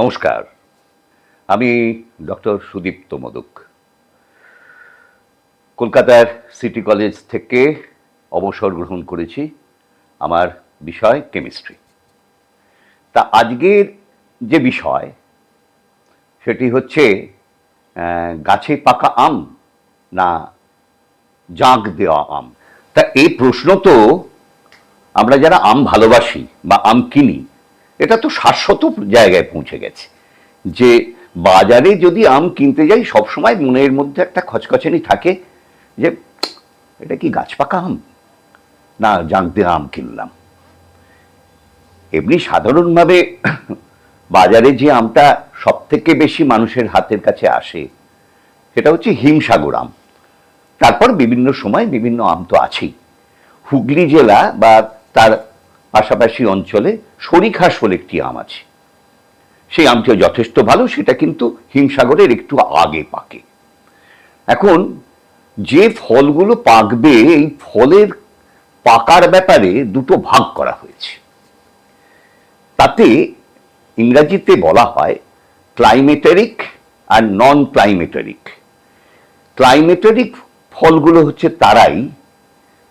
নমস্কার। আমি ডক্টর সুদীপ্ত মোদক। কলকাতার সিটি কলেজ থেকে অবসর গ্রহণ করেছি আমার বিষয় কেমিস্ট্রি। তা আজকের যে বিষয়, সেটি হচ্ছে গাছে পাকা আম না জাঁক দেওয়া আম? তা এই প্রশ্ন তো আমরা যারা আম ভালোবাসি বা আম কিনি এটা তো শাশ্বত জায়গায় পৌঁছে গেছে। যে বাজারে যদি আম কিনতে যাই, সবসময় মনের মধ্যে একটা খচখচানি থাকে যে, এটা কি গাছ পাকা আম? না দিয়ে আম কিনলাম। এমনি সাধারণভাবে বাজারে যে আমটা সব থেকে বেশি মানুষের হাতের কাছে আসে, সেটা হচ্ছে হিমসাগর আম। তারপর বিভিন্ন সময় বিভিন্ন আম তো আছেই। হুগলি জেলা বা তার পাশাপাশি অঞ্চলে সরিখাস বলে একটি আম আছে। সেই আমটিও যথেষ্ট ভালো, সেটা কিন্তু হিমসাগরের একটু আগে পাকে। এখন যে ফলগুলো পাকবে, এই ফলের পাকার ব্যাপারে দুটো ভাগ করা হয়েছে। তাতে ইংরাজিতে বলা হয় ক্লাইমেটারিক আর নন ক্লাইমেটারিক ক্লাইমেটারিক ফলগুলো হচ্ছে তারাই,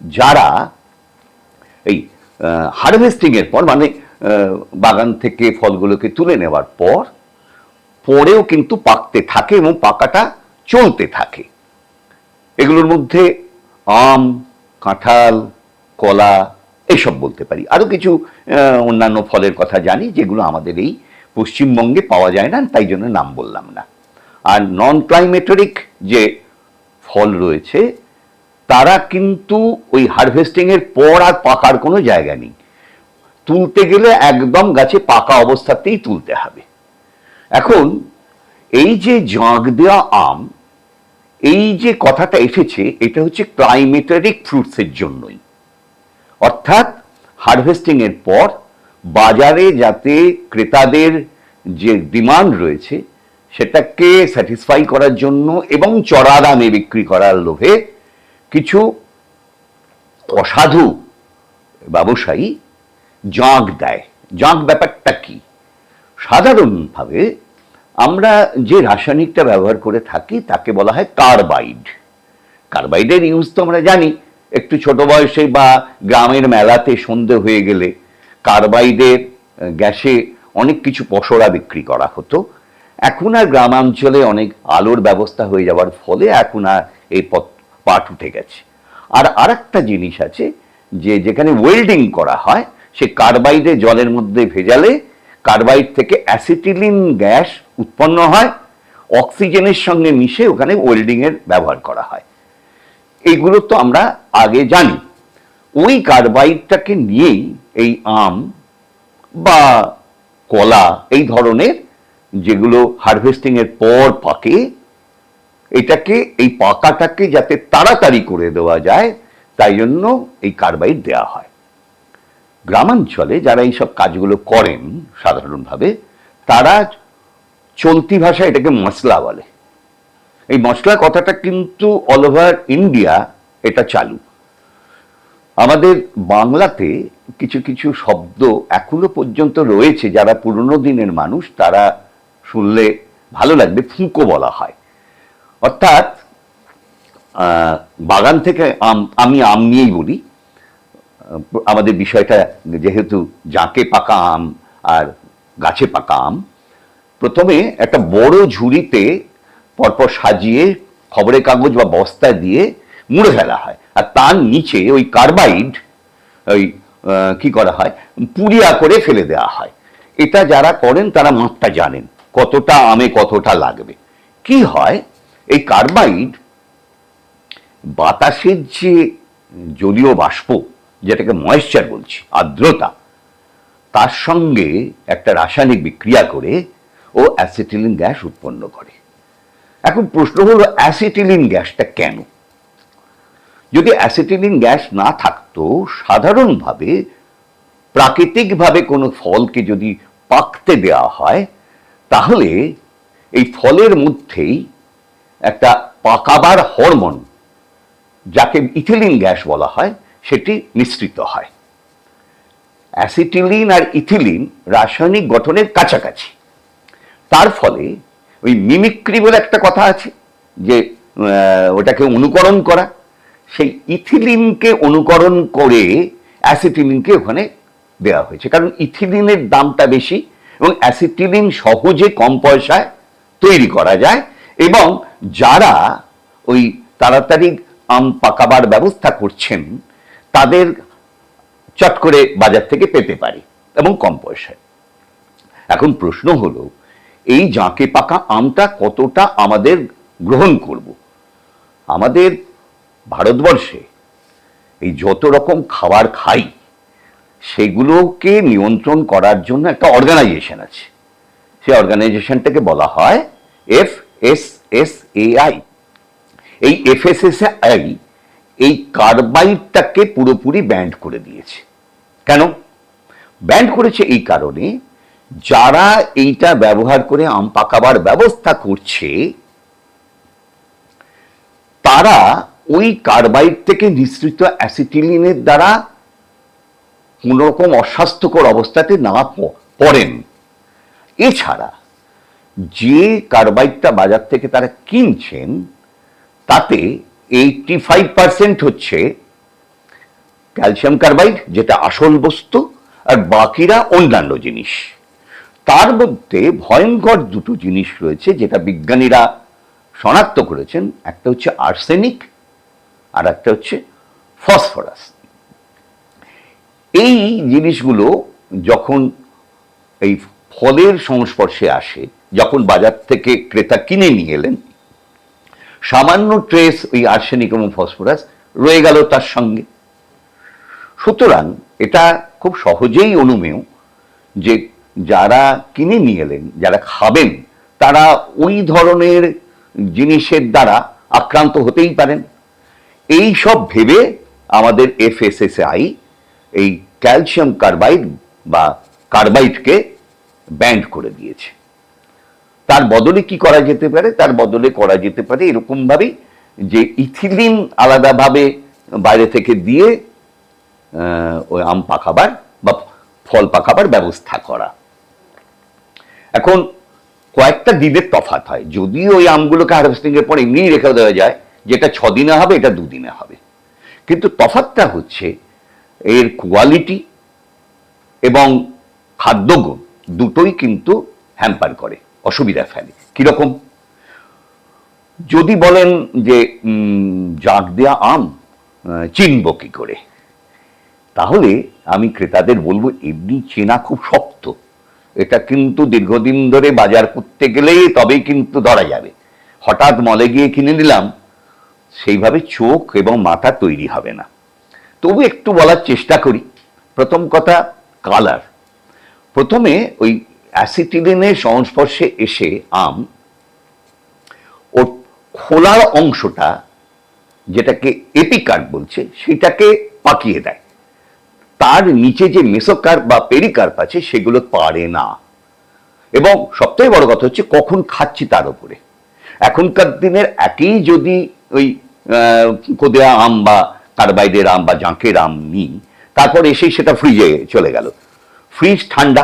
যারা এই হারভেস্টিং এর পর মানে বাগান থেকে ফলগুলোকে তুলে নেওয়ার পর, পরেও কিন্তু পাকতে থাকে এবং পাকাটা চলতে থাকে। এগুলোর মধ্যে আম, কাঁঠাল, কলা, এসব বলতে পারি। আরও কিছু অন্যান্য ফলের কথা জানি, যেগুলো আমাদের এই পশ্চিমবঙ্গে পাওয়া যায় না, তাই জন্য নাম বললাম না। আর নন ক্লাইমেটরিক যে ফল রয়েছে তারা কিন্তু ওই হারভেস্টিং এর পর আর পাকার কোনো জায়গা নেই। তুলতে গেলে একদম গাছে পাকা অবস্থাতেই তুলতে হবে। এখন এই যে জাঁক দেওয়া আম, এই যে কথাটা এসেছে, এটা হচ্ছে ক্লাইমেটারিক ফ্রুটসের জন্যই। অর্থাৎ হারভেস্টিং এর পর বাজারে যাতে ক্রেতাদের যে ডিমান্ড রয়েছে, সেটাকে স্যাটিসফাই করার জন্য এবং চড়া দামে বিক্রি করার লোভে অসাধু ব্যবসায়ী জাঁক দেয়। জাঁক ব্যাপারটা কি? সাধারণভাবে আমরা যে রাসায়নিকটা ব্যবহার করে থাকি তাকে বলা হয় কার্বাইড। কার্বাইডের ইউজ তো আমরা জানি, একটু ছোট বয়সে বা গ্রামের মেলাতে সন্ধে হয়ে গেলে কার্বাইডের গ্যাসে অনেক কিছু পসরা বিক্রি করা হতো। এখন আর গ্রামাঞ্চলে অনেক আলোর ব্যবস্থা হয়ে যাওয়ার ফলে এখন আর এই পাট উঠে গেছে। আর আরেকটা জিনিস আছে, যে যেখানে ওয়েল্ডিং করা হয়, সে কার্বাইডে জলের মধ্যে ভেজালে কার্বাইড থেকে অ্যাসিটিলিন গ্যাস উৎপন্ন হয় অক্সিজেনের সঙ্গে মিশে ওখানে ওয়েল্ডিং এর ব্যবহার করা হয়। এইগুলো তো আমরা আগে জানি। ওই কার্বাইডটাকে নিয়েই এই আম বা কলা, এই ধরনের যেগুলো হারভেস্টিং এর পর পাকে এটাকে, এই পাকাটাকে যাতে তাড়াতাড়ি করে দেওয়া যায়, তাই জন্য এই কার্বাইড দেওয়া হয়। গ্রামাঞ্চলে যারা এইসব কাজগুলো করেন সাধারণভাবে, তারা চলতি ভাষায় এটাকে মশলা বলে। এই মশলা কথাটা কিন্তু অল ওভার ইন্ডিয়া এটা চালু। আমাদের বাংলাতে কিছু কিছু শব্দ এখনও পর্যন্ত রয়েছে, যারা পুরনো দিনের মানুষ, তারা শুনলে ভালো লাগবে, ফুঁকো বলা হয়। অর্থাৎ বাগান থেকে আম, আমি আম নিয়েই বলি। আমাদের বিষয়টা যেহেতু জাঁকে পাকা আম আর গাছে পাকা আম, প্রথমে একটা বড় ঝুড়িতে পরপর সাজিয়ে খবরের কাগজ বা বস্তা দিয়ে মুড়ে ফেলা হয়। আর তার নিচে ওই কার্বাইড, ওই কি করা হয়? পুড়িয়া করে ফেলে দেওয়া হয়। এটা যারা করেন, তারা মাপটা জানেন। কতটা আমে কতটা লাগবে। কি হয়? এই কার্বাইড বাতাসের যে জলীয় বাষ্প, যেটাকে ময়েশ্চার বলছি, আর্দ্রতা, তার সঙ্গে একটা রাসায়নিক বিক্রিয়া করে ও অ্যাসিটিলিন গ্যাস উৎপন্ন করে। এখন প্রশ্ন হলো অ্যাসিটিলিন গ্যাসটা কেন? যদি অ্যাসিটিলিন গ্যাস না থাকতো, সাধারণভাবে, প্রাকৃতিকভাবে কোনো ফলকে যদি পাকতে দেওয়া হয়, তাহলে এই ফলের মধ্যেই একটা পাকাবার হরমোন, যাকে ইথিলিন গ্যাস বলা হয়, সেটি নিঃসৃত হয়। অ্যাসিটিলিন আর ইথিলিন রাসায়নিক গঠনের কাছাকাছি। তার ফলে ওই মিমিক্রি বলে একটা কথা আছে, যে ওটাকে অনুকরণ করা। সেই ইথিলিনকে অনুকরণ করে অ্যাসিটিলিনকে ওখানে দেওয়া হয়েছে। কারণ ইথিলিনের দামটা বেশি এবং অ্যাসিটিলিন সহজে কম পয়সায় তৈরি করা যায়। এবং যারা ওই তাড়াতাড়ি আম পাকাবার ব্যবস্থা করছেন, তাদের চট করে বাজার থেকে পেতে পারি এবং কম পয়সায়। এখন প্রশ্ন হলো, এই জাঁকে পাকা আমটা কতটা আমাদের গ্রহণ করব? আমাদের ভারতবর্ষে এই যত রকম খাবার খাই, সেগুলোকে নিয়ন্ত্রণ করার জন্য একটা অর্গানাইজেশন আছে। সেই অর্গানাইজেশনটাকে বলা হয় F S S A I এই এফ এস এস আই এই কার্বাইডটাকে পুরোপুরি ব্যান্ড করে দিয়েছে। কেন? ব্যান্ড করেছে এই কারণে যারা এইটা ব্যবহার করে আম পাকাবার ব্যবস্থা করছে, তারা ওই কার্বাইড থেকে নিঃসৃত অ্যাসিটিলিনের দ্বারা কোন রকম অস্বাস্থ্যকর অবস্থাতে না পড়েন। এছাড়া যে কার্বাইডটা বাজার থেকে তারা কিনছেন, তাতে এইটটি ফাইভ পার্সেন্ট হচ্ছে ক্যালসিয়াম কার্বাইড, যেটা আসল বস্তু, আর বাকিরা অন্যান্য জিনিস। তার মধ্যে ভয়ঙ্কর দুটো জিনিস রয়েছে, যেটা বিজ্ঞানীরা শনাক্ত করেছেন। একটা হচ্ছে আর্সেনিক, আর একটা হচ্ছে ফসফরাস। এই জিনিসগুলো যখন এই ফলের সংস্পর্শে আসে, যখন বাজার থেকে ক্রেতা কিনে নিয়ে এলেন। সামান্য ট্রেস ওই আর্সেনিক এবং ফসফরাস রয়ে গেল তার সঙ্গে। সুতরাং এটা খুব সহজেই অনুমেয় যে যারা কিনে নিয়ে এলেন, যারা খাবেন, তারা ওই ধরনের জিনিসের দ্বারা আক্রান্ত হতেই পারেন। এই সব ভেবে আমাদের এফএসএসআই এই ক্যালসিয়াম কার্বাইড বা কার্বাইডকে ব্যান্ড করে দিয়েছে। তার বদলে কি করা যেতে পারে? তার বদলে করা যেতে পারে এরকম ভাবেই যে ইথিলিন আলাদাভাবে বাইরে থেকে দিয়ে ওই আম পাকাবার বা ফল পাকাবার ব্যবস্থা করা। এখন কয়েকটা দিনের তফাৎ হয়। যদি ওই আমগুলোকে হারভেস্টিং এর পর এমনিই রেখে দেওয়া যায়, যেটা ছদিনে হবে, এটা দুদিনে হবে। কিন্তু তফাৎটা হচ্ছে এর কোয়ালিটি এবং খাদ্যগুণ। দুটোই কিন্তু হ্যাম্পার করে, অসুবিধা ফেলে। কীরকম? যদি বলেন যে জাগ দেয়া আম চিনব কি করে? তাহলে আমি ক্রেতাদের বলব, এমনি চেনা খুব শক্ত। এটা কিন্তু দীর্ঘদিন ধরে বাজার করতে গেলে তবেই কিন্তু ধরা যাবে। হঠাৎ মলে গিয়ে কিনে নিলাম, সেইভাবে চোখ এবং মাথা তৈরি হবে না। তবু একটু বলার চেষ্টা করি। প্রথম কথা কালার প্রথমে ওই অ্যাসিটিলিনের সংস্পর্শে এসে আম ওর খোলার অংশটা যেটাকে এপিকার্ড বলছে, সেটাকে পাকিয়ে দেয়। তার নিচে যে মেসোকার্প বা পেরিকার্প আছে, সেগুলো পারে না। এবং সবথেকে বড় কথা হচ্ছে, কখন খাচ্ছি তার উপরে। এখনকার দিনের একই যদি ওই কোদেয়া আম বা কার্বাইডের আম বা জাঁকের আম নিই, তারপর এসেই সেটা ফ্রিজে চলে গেল। ফ্রিজ ঠান্ডা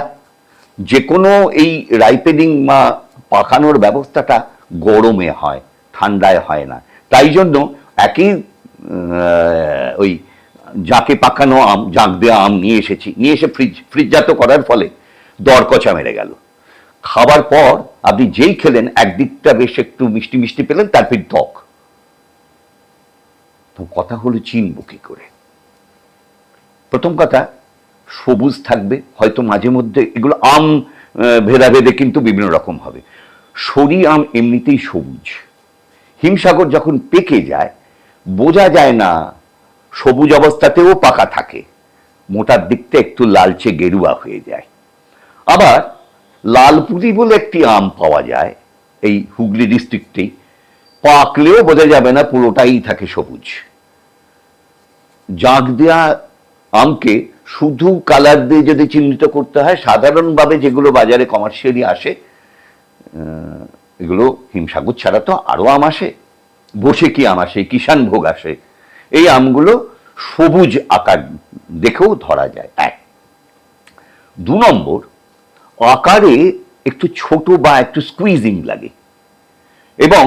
যে কোনো এই রাইপেনিং বা পাকানোর ব্যবস্থাটা গরমে হয়, ঠান্ডায় হয় না। তাই জন্য একই ওই জাঁকে পাকানো আম, জাঁক দেওয়া আম নিয়ে এসেছি, নিয়ে এসে ফ্রিজ ফ্রিজজাত করার ফলে দরকচা মেরে গেল। খাবার পর আপনি যেই খেলেন, একদিকটা বেশ একটু মিষ্টি মিষ্টি পেলেন তারপর ত্বক। তো কথা হলো চিনব কি করে? প্রথম কথা সবুজ থাকবে, হয়তো মাঝে মধ্যে এগুলো আম ভেদাভেদে কিন্তু বিভিন্ন রকম হবে। সরি আম এমনিতেই সবুজ। হিমসাগর যখন পেকে যায়, বোঝা যায় না, সবুজ অবস্থাতেও পাকা থাকে। মোটার দিকটা একটু লালচে গেরুয়া হয়ে যায়। আবার লালপুরি বলে একটি আম পাওয়া যায়, এই হুগলি ডিস্ট্রিক্টেই পাকলেও বোঝা যাবে না, পুরোটাই থাকে সবুজ। জাঁক দেওয়া আমকে শুধু কালার দিয়ে যদি চিহ্নিত করতে হয়, সাধারণভাবে যেগুলো বাজারে কমার্শিয়ালি আসে এগুলো হিমসাগর ছাড়া তো আরও আম আসে। বসে কি আম আসে? কিষান ভোগ আসে। এই আমগুলো সবুজ আকার দেখেও ধরা যায়। এক। দু নম্বর, আকারে একটু ছোট বা একটু স্কুইজিং লাগে। এবং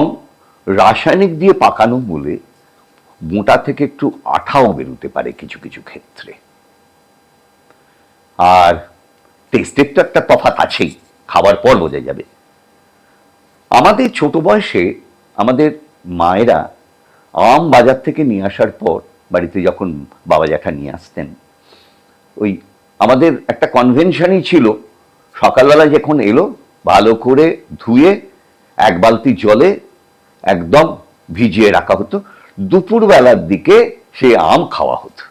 রাসায়নিক দিয়ে পাকানো বলে মোটা থেকে একটু আঠাও বেরোতে পারে কিছু কিছু ক্ষেত্রে। আর টেস্টের তো একটা তফাৎ আছেই খাবার পর বোঝা যাবে। আমাদের ছোট বয়সে আমাদের মায়েরা আম বাজার থেকে নিয়ে আসার পর বাড়িতে যখন বাবা জ্যাঠা নিয়ে আসতেন, ওই আমাদের একটা কনভেনশনই ছিল সকালবেলা যখন এলো, ভালো করে ধুয়ে এক বালতি জলে একদম ভিজিয়ে রাখা হতো, দুপুরবেলার দিকে সে আম খাওয়া হতো।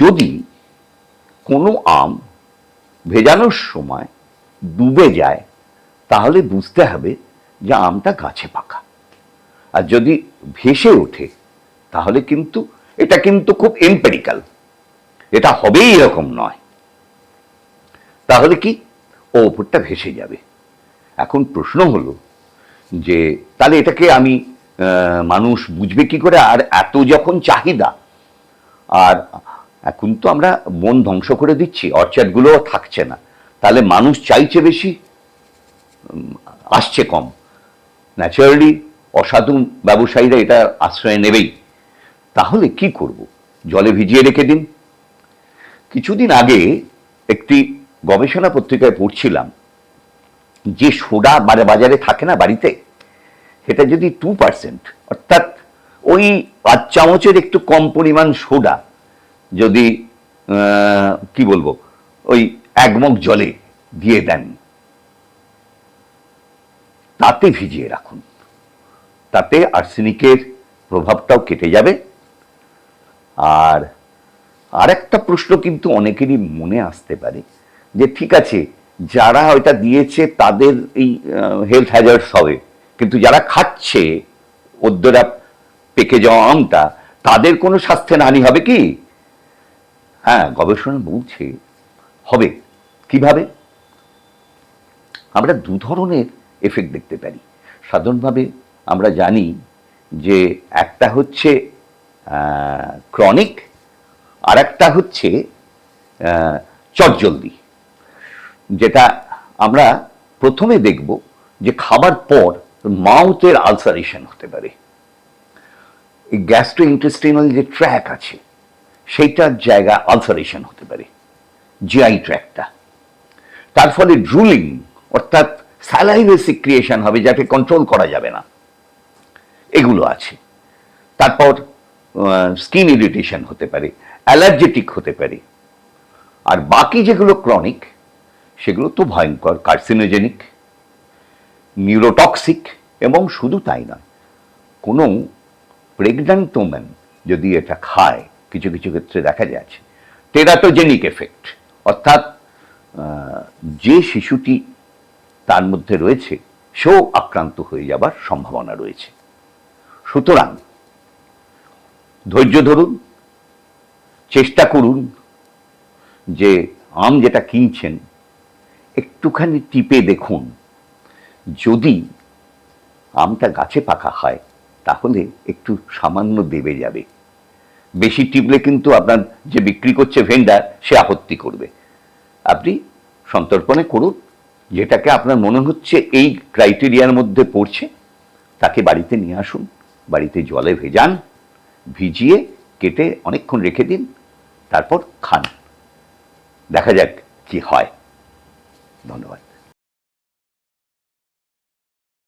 যদি কোনো আম ভেজানোর সময় ডুবে যায়, তাহলে বুঝতে হবে যে আমটা গাছে পাকা। আর যদি ভেসে ওঠে, তাহলে কিন্তু এটা কিন্তু খুব এম্পেরিক্যাল এটা হবেই এরকম নয়। তাহলে কি? ও ওপরটা ভেসে যাবে। এখন প্রশ্ন হলো যে, তাহলে এটাকে আমি মানুষ বুঝবে কি করে? আর এত যখন চাহিদা, আর এখন তো আমরা মন ধ্বংস করে দিচ্ছি অর্চার্ডগুলোও থাকছে না। তাহলে মানুষ চাইছে বেশি? আসছে কম। ন্যাচারালি অসাধু ব্যবসায়ীরা এটা আশ্রয় নেবেই। তাহলে কি করব? জলে ভিজিয়ে রেখে দিন। কিছুদিন আগে একটি গবেষণা পত্রিকায় পড়ছিলাম, যে সোডা বাজা- বাজারে থাকে না বাড়িতে? সেটা যদি টু পার্সেন্ট অর্থাৎ ওই পাঁচ চামচের একটু কম পরিমাণ সোডা যদি কি বলব, ওই এক মগ জলে দিয়ে দেন, তাতে ভিজিয়ে রাখুন। তাতে আর্সেনিকের প্রভাবটাও কেটে যাবে। আর আরেকটা প্রশ্ন কিন্তু অনেকেরই মনে আসতে পারে, যে ঠিক আছে, যারা ওইটা দিয়েছে তাদের এই হেলথ হ্যাজার্ডস হবে, কিন্তু যারা খাচ্ছে ওদ্দরা পেকে যাওয়া আমটা তাদের কোনো স্বাস্থ্যের হানি হবে কি? হ্যাঁ গবেষণা বলছে। হবে। কীভাবে? আমরা দু ধরনের এফেক্ট দেখতে পারি। সাধারণভাবে আমরা জানি যে একটা হচ্ছে ক্রনিক আর একটা হচ্ছে চটজলদি। যেটা আমরা প্রথমে দেখব যে খাবার পর মাউথের আলসারেশন হতে পারে। এই গ্যাস্ট্রো ইন্টেস্টিনাল যে ট্র্যাক আছে সেইটার জায়গা আলসারেশন হতে পারে জিআই ট্র্যাকটা তার ফলে ড্রুলিং অর্থাৎ স্যালাইভে ক্রিয়েশন হবে, যাকে কন্ট্রোল করা যাবে না। এগুলো আছে। তারপর স্কিন ইরিটেশন হতে পারে অ্যালার্জেটিক হতে পারে। আর বাকি যেগুলো ক্রনিক সেগুলো তো ভয়ঙ্কর কার্সিনোজেনিক নিউরোটক্সিক এবং শুধু তাই নয়, কোনো প্রেগন্যান্ট ওম্যান যদি এটা খায় কিছু কিছু ক্ষেত্রে দেখা যাচ্ছে। টেরাটোজেনিক এফেক্ট অর্থাৎ যে শিশুটি তার মধ্যে রয়েছে, সেও আক্রান্ত হয়ে যাবার সম্ভাবনা রয়েছে। সুতরাং, ধৈর্য ধরুন, চেষ্টা করুন যে আম যেটা কিনছেন, একটুখানি টিপে দেখুন। যদি আমটা গাছে পাকা হয়, তাহলে একটু সামান্য দেবে যাবে। বেশি টিপলে কিন্তু আপনার যে বিক্রি করছে ভেন্ডার সে আপত্তি করবে। আপনি সন্তর্পণে করুন, যেটাকে আপনার মনে হচ্ছে এই ক্রাইটেরিয়ার মধ্যে পড়ছে, তাকে বাড়িতে নিয়ে আসুন, বাড়িতে জলে ভেজান, ভিজিয়ে কেটে অনেকক্ষণ রেখে দিন, তারপর খান। দেখা যাক কি হয়। ধন্যবাদ।